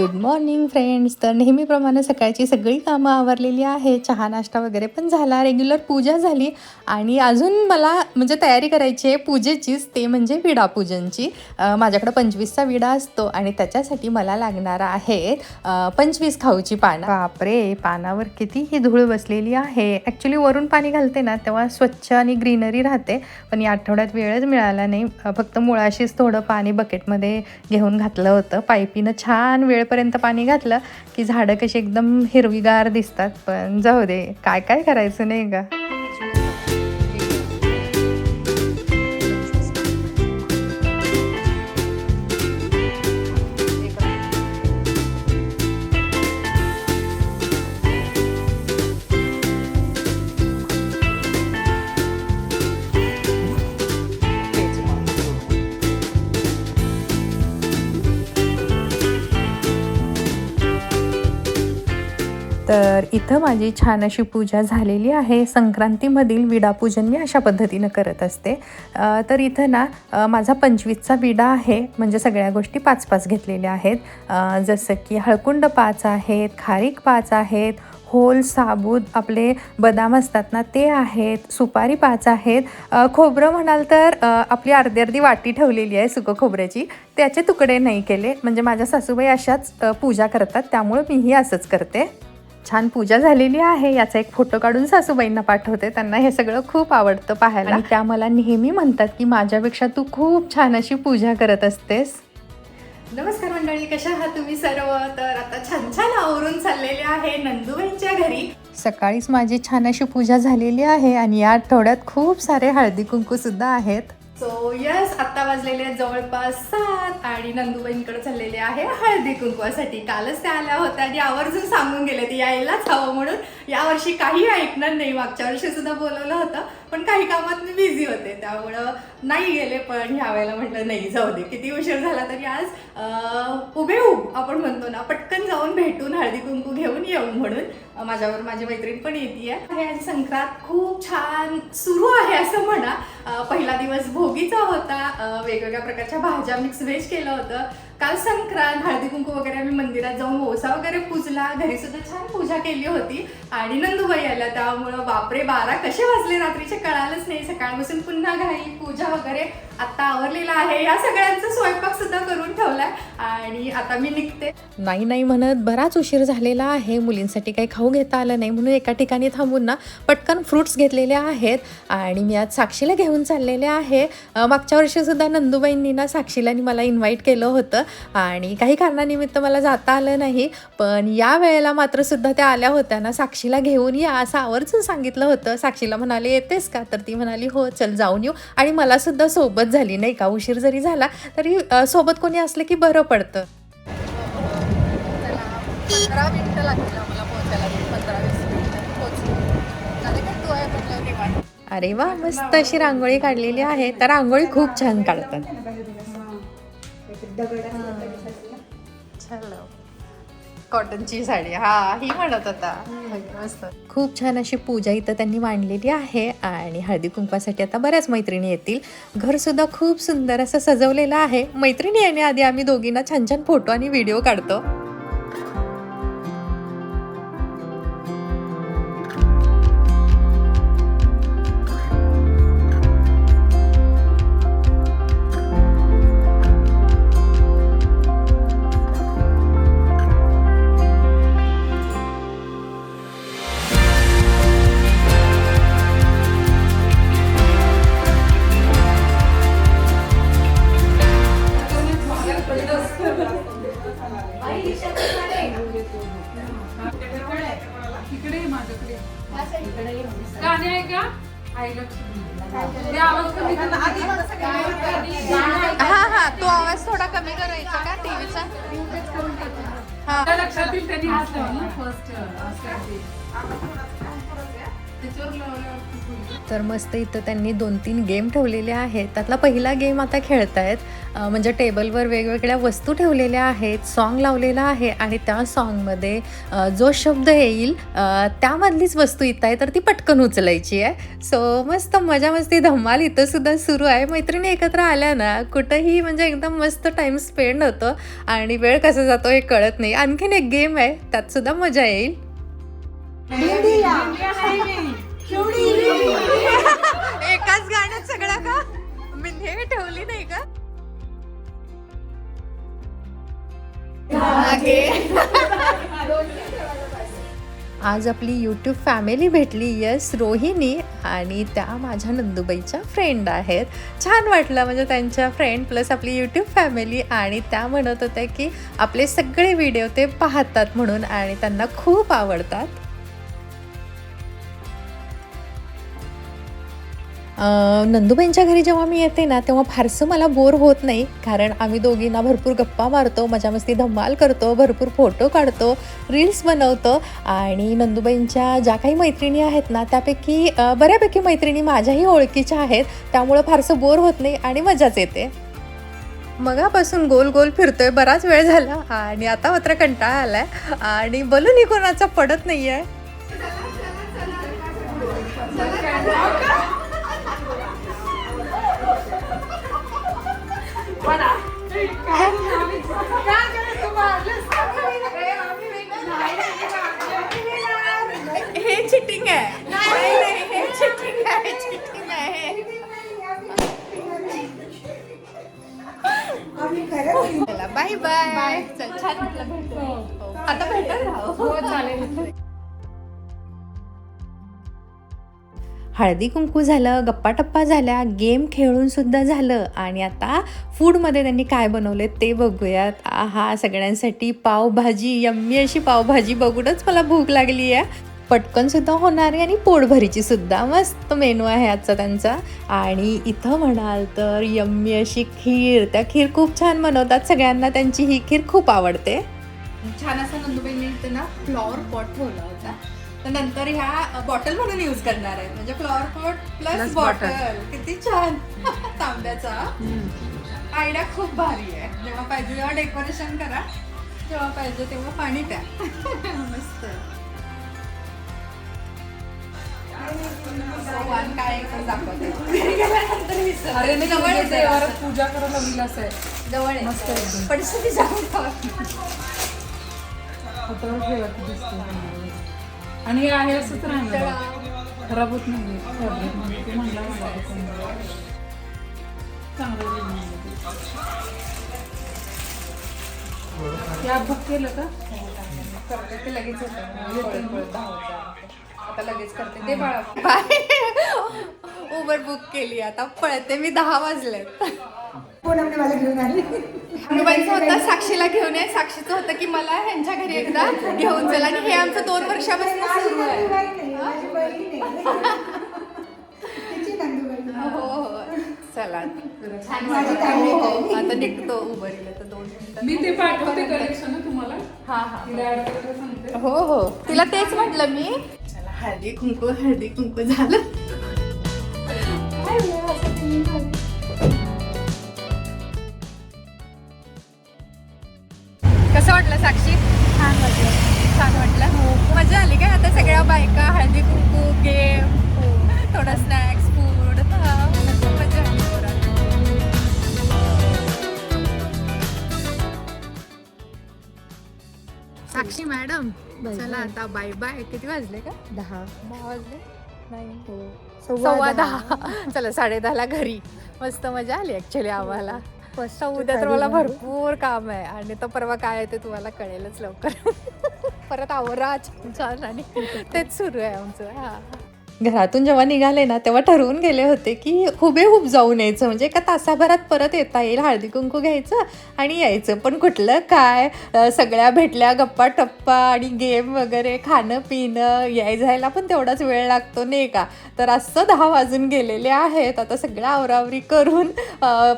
Good morning friends तर नेहमीप्रमाणे सकाळची सगळी कामं आवरलेली आहे. चहा नाश्ता वगैरे पण झाला. रेग्युलर पूजा झाली. आणि अजून मला म्हणजे तयारी करायची आहे पूजेचीच. ते म्हणजे विडापूजनची. पूजनची माझ्याकडं पंचवीसचा विडा असतो आणि त्याच्यासाठी मला लागणार आहे पंचवीस खाऊची पानं. बापरे! पानावर किती ही धूळ बसलेली आहे. ॲक्च्युली वरून पाणी घालते ना तेव्हा स्वच्छ आणि ग्रीनरी राहते. पण या आठवड्यात वेळच मिळाला नाही. फक्त मुळाशीच थोडं पाणी बकेटमध्ये घेऊन घातलं होतं. पायपीनं छान वेळ वेळपर्यंत पाणी घातलं की झाडं कशी एकदम हिरवीगार दिसतात. पण जाऊ दे काय काय करायचं नाही का तर इथं माझी छान अशी पूजा झालेली आहे. संक्रांतीमधील विडापूजन मी अशा पद्धतीनं करत असते. तर इथं ना माझा पंचवीसचा विडा आहे. म्हणजे सगळ्या गोष्टी पाच पाच घेतलेल्या आहेत. जसं की हळकुंड पाच आहेत खारीक पाच आहेत होल साबूत आपले बदाम असतात ना ते आहेत सुपारी पाच आहेत. खोबरं म्हणाल तर आपली अर्धी अर्धी वाटी ठेवलेली आहे सुकं खोबऱ्याची. त्याचे तुकडे नाही केले. म्हणजे माझ्या सासूबाई अशाच पूजा करतात. त्यामुळं मीही असंच करते. छान पूजा झालेली आहे. याचा एक फोटो काढून सासूबाईंना पाठवते. त्यांना हे सगळं खूप आवडतं पाहायला. आणि त्या मला नेहमी म्हणतात की माझ्यापेक्षा तू खूप छान अशी पूजा करत असतेस. नमस्कार मंडळी कशा आहात तुम्ही सर्व? तर आता छान छान आवरून चाललेले आहे नंदुबाईंच्या घरी. सकाळीच माझी छान अशी पूजा झालेली आहे आणि या आठवड्यात खूप सारे हळदी कुंकू सुद्धा आहेत. सो यस आता वाजलेले आहेत जवळपास सात आणि नंदूबाईंकडे चाललेले आहे हळदी कुंकवासाठी. कालच त्या आल्या होत्या आणि आवर्जून सांगून गेले ते यायलाच हवं म्हणून. यावर्षी काही ऐकणार नाही मागच्या वर्षी सुद्धा बोलवलं होतं. पण काही कामात मी बिझी होते त्यामुळं नाही गेले पण ह्या वेळेला म्हटलं नाही जाऊ दे किती उशीर झाला तरी आज अं, उभेऊब आपण म्हणतो ना पटकन जाऊन भेटून हळदी कुंकू घेऊन येऊ म्हणून माझ्यावर माझी मैत्रीण पण येते आहे संक्रांत खूप छान सुरू आहे असं म्हणा. पहिला दिवस भोगीचा होता वेगवेगळ्या प्रकारच्या भाज्या मिक्स व्हेज केलं होतं. काल संक्रांत हळदी कुंकू वगैरे आम्ही मंदिरात जाऊन ओसा वगैरे पूजला. घरी सुद्धा छान पूजा केली होती. आणि नंदुबाई आल्या त्यामुळं बापरे बारा कसे वाजले रात्रीचे कळालंच नाही. सकाळपासून पुन्हा घाई पूजा वगैरे आता आवरलेला आहे. या सगळ्यांचा स्वयंपाक सुद्धा करून ठेवलाय. आणि आता मी निघते. नाही नाही म्हणत बराच उशीर झालेला आहे. मुलींसाठी काही खाऊ घेता आलं नाही म्हणून एका ठिकाणी थांबून ना पटकन फ्रुट्स घेतलेले आहेत. आणि मी आज साक्षीला घेऊन चाललेले आहे. मागच्या वर्षी सुद्धा नंदुबाईंनी ना साक्षीला मला इन्व्हाइट केलं होतं. आणि काही कारणानिमित्त मला जाता आलं नाही. पण या वेळेला मात्र सुद्धा त्या आल्या होत्या ना. साक्षीला घेऊन या असं आवर्जून सांगितलं होतं. साक्षीला म्हणाले येतेस का? तर ती म्हणाली हो चल जाऊन येऊ. आणि मला सुद्धा सोबत झाली नाही का? उशीर जरी झाला तरी सोबत कोणी असलं की बरं पडतं. पंधरा मिनिटं लागतील आम्हाला पोहोचायला? पंधरा वीस अरे वा मस्त अशी रांगोळी काढलेली आहे. तर रांगोळी खूप छान काढतात. कॉटनची साडी. हा ही म्हणत होता. मस्त. खूप छान अशी पूजा इथं त्यांनी मांडलेली आहे आणि हळदी कुंकवासाठी आता बऱ्याच मैत्रिणी येतील. घर सुद्धा खूप सुंदर असं सजवलेलं आहे. मैत्रिणी येण्याआधी आम्ही दोघींना छान छान फोटो आणि व्हिडिओ काढतो. गाणे आहे का? आई लक्ष्मी ते आवाज कमी? हा हा. तो आवाज थोडा कमी करायचा का टीव्हीचा? त्या लक्षात येईल त्यांनी फर्स्ट. तर मस्त इथं त्यांनी दोन तीन गेम ठेवलेले आहेत. त्यातला पहिला गेम आता खेळतायत. आहेत म्हणजे टेबलवर वेगवेगळ्या वस्तू ठेवलेल्या आहेत सॉन्ग लावलेला आहे आणि त्या सॉन्गमध्ये जो शब्द येईल त्यामधलीच वस्तू इथं आहे तर ती पटकन उचलायची आहे. सो मस्त मजा मस्ती धमाल इथं सुद्धा सुरू आहे. मैत्रिणी एकत्र आल्या ना कुठंही म्हणजे एकदम मस्त टाईम स्पेंड होतो आणि वेळ कसा जातो हे कळत नाही. आणखीन एक गेम आहे त्यात सुद्धा मजा येईल. एकाच गाण्यात सगळा का? मी ठेवली नाही का? आज आपली यूट्यूब फॅमिली भेटली. यस रोहिणी आणि त्या माझ्या नंदुबाईच्या फ्रेंड आहेत. छान वाटलं म्हणजे त्यांच्या फ्रेंड प्लस आपली यूट्यूब फॅमिली आणि त्या म्हणत होत्या की आपले सगळे व्हिडिओ ते पाहतात म्हणून आणि त्यांना खूप आवडतात. नंदूबाईंच्या घरी जेव्हा मी येते ना तेव्हा फारसं मला बोर होत नाही. कारण आम्ही दोघींना भरपूर गप्पा मारतो मजा मस्ती धमाल करतो भरपूर फोटो काढतो रील्स बनवतो. आणि नंदूबाईंच्या ज्या काही मैत्रिणी आहेत ना त्यापैकी बऱ्यापैकी मैत्रिणी माझ्याही ओळखीच्या आहेत. त्यामुळं फारसं बोर होत नाही आणि मजाच येते. मगापासून गोल गोल फिरतोय बराच वेळ झाला. आणि आता मात्र कंटाळा आलाय. आणि बलून कोणाचा पडत नाही आहे नाहीये हे हळदी कुंकू झालं गप्पा टप्पा झाल्या गेम खेळून सुद्धा झालं. आणि आता फूडमध्ये त्यांनी काय बनवले ते बघूयात. आहा सगळ्यांसाठी पावभाजी यम्मी अशी पावभाजी बघूनच मला भूक लागली आहे. पटकन सुद्धा आहे आणि पोटभरीची सुद्धा मस्त मेनू आहे आजचा त्यांचा. आणि इथं म्हणाल तर यम्मी अशी खीर त्या खीर खूप छान बनवतात सगळ्यांना त्यांची ही खीर खूप आवडते. छान असं नंदुबाईंनी ना फ्लॉवर पॉट ठेवला होता. तर नंतर ह्या बॉटल म्हणून यूज करणार आहेत म्हणजे फ्लॉवर पॉट प्लस बॉटल. किती छान. तांब्याचा. आयडिया खूप भारी आहे. जेव्हा पाहिजे तेव्हा डेकोरेशन करा. जेव्हा पाहिजे तेव्हा पाणी प्या. मस्त. काय दाखवते. जवळ आहे पूजा करायला असं आहे जवळ आहे मस्त. पण दिसते आणि हे आहे असंच राहणार आहे. खराब होत नाही. चांगलं बुक केलं का करते ते लगेच. आता लगेच करते ते बाळा उबर बुक केली आता पळते मी दहा वाजले हनुबाईचं होतं साक्षीला घेऊन ये. साक्षीचं होतं की मला ह्यांच्या घरी एकदा घेऊन चला. आणि हे आमचं दोन वर्षापासून सुरू आहे. हो हो चला. हो हो. आता निघतो उबरीला. तर दोन मिनिटं मी ते पाठवते कलेक्शन तुम्हाला. हा हा. तिला ऍड करायला सांगते. हो हो. तिला तेच म्हटलं मी. चला हळदी कुंकू हळदी कुंकू झालं. कसं वाटलं साक्षी? छान वाटलं. छान वाटलं. मजा आली काय? आता सगळ्या बायका हळदी कुंकू गेम थोडं स्नॅक्स फूड मजा आली. साक्षी मॅडम चला आता बाय बाय किती वाजले का? दहा. दहा वाजले? नाही. हो. सव्वा दहा. चला साडे दहाला घरी. मस्त मजा आली ऍक्च्युली आम्हाला. First उद्या तर मला भरपूर काम आहे आणि तो परवा काय आहे ते तुम्हाला कळेलच लवकर. परत आवरा छान छान आणि तेच सुरू आहे आमचं. हा. घरातून जेव्हा निघाले ना तेव्हा ठरवून गेले होते की हुबेहूब जाऊन यायचं. म्हणजे एका तासाभरात परत येता येईल हळदी कुंकू घ्यायचं आणि यायचं. पण कुठलं काय सगळ्या भेटल्या गप्पा टप्पा आणि गेम वगैरे खाणं पिणं याय जायला पण तेवढाच वेळ लागतो नाही का? तर असं दहा वाजून गेलेले आहेत. आता सगळं आवरावरी करून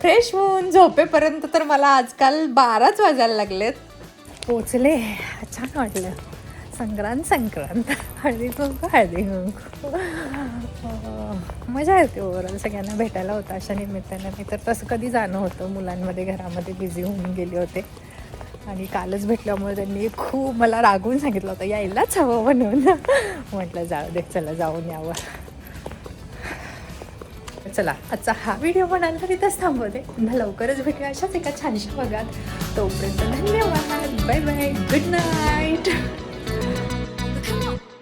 फ्रेश होऊन झोपेपर्यंत तर मला आजकाल बाराच वाजायला लागलेत. पोचले. छान वाटलं. संक्रांत संक्रांत. हळदी कुंकू हळदी कुंकू. मजा येते ओव्हरऑल सगळ्यांना भेटायला होतं अशा निमित्तानं. मी तर तसं कधी जाणं होतं. मुलांमध्ये घरामध्ये बिझी होऊन गेले होते. आणि कालच भेटल्यामुळे त्यांनी खूप मला रागवून सांगितलं होतं यायलाच हवं म्हणून. म्हटलं जाऊ दे चला जाऊन यावं. चला आजचा हा व्हिडिओ म्हणाल तर इथंच थांबवते. पुन्हा लवकरच भेटूया अशाच एका छानशा भागात. तोपर्यंत धन्यवाद. Bye bye good night